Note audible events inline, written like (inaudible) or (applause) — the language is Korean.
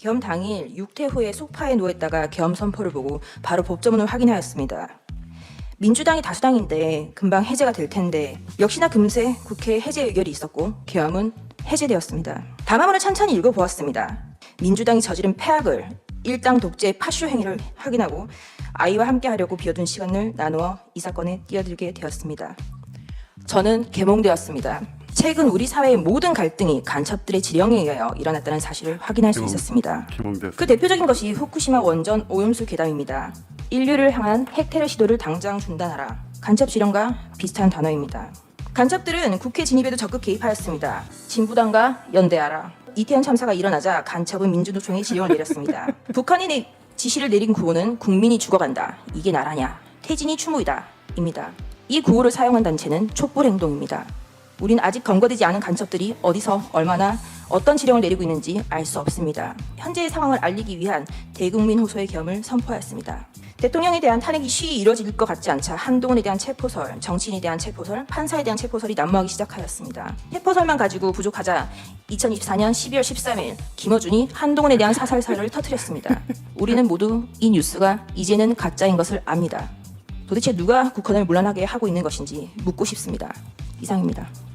겸 당일 육퇴 후에 소파에 누워있다가 겸 선포를 보고 바로 법조문을 확인하였습니다. 민주당이 다수당인데 금방 해제가 될 텐데 역시나 금세 국회 해제 의결이 있었고 계엄은 해제되었습니다. 담화문을 천천히 읽어보았습니다. 민주당이 저지른 폐악을 일당 독재 파쇼 행위를 확인하고 아이와 함께 하려고 비워둔 시간을 나누어 이 사건에 뛰어들게 되었습니다. 저는 개몽되었습니다. 최근 우리 사회의 모든 갈등이 간첩들의 지령에 의하여 일어났다는 사실을 확인할 수 있었습니다. 그 대표적인 것이 후쿠시마 원전 오염수 괴담입니다. 인류를 향한 핵테러 시도를 당장 중단하라. 간첩 지령과 비슷한 단어입니다. 간첩들은 국회 진입에도 적극 개입하였습니다. 진보당과 연대하라. 이태원 참사가 일어나자 간첩은 민주노총에 지령을 내렸습니다. (laughs) 북한이 내 지시를 내린 구호는 국민이 죽어간다. 이게 나라냐? 태진이 추모이다. 입니다. 이 구호를 사용한 단체는 촛불 행동입니다. 우린 아직 검거되지 않은 간첩들이 어디서 얼마나 어떤 지령을 내리고 있는지 알 수 없습니다. 현재의 상황을 알리기 위한 대국민 호소의 겸을 선포하였습니다. 대통령에 대한 탄핵이 쉬이 이뤄질 것 같지 않자 한동훈에 대한 체포설, 정치인에 대한 체포설, 판사에 대한 체포설이 난무하기 시작하였습니다. 체포설만 가지고 부족하자 2024년 12월 13일 김어준이 한동훈에 대한 사살설을 터뜨렸습니다. 우리는 모두 이 뉴스가 이제는 가짜인 것을 압니다. 도대체 누가 국헌을 물러나게 하고 있는 것인지 묻고 싶습니다. 이상입니다.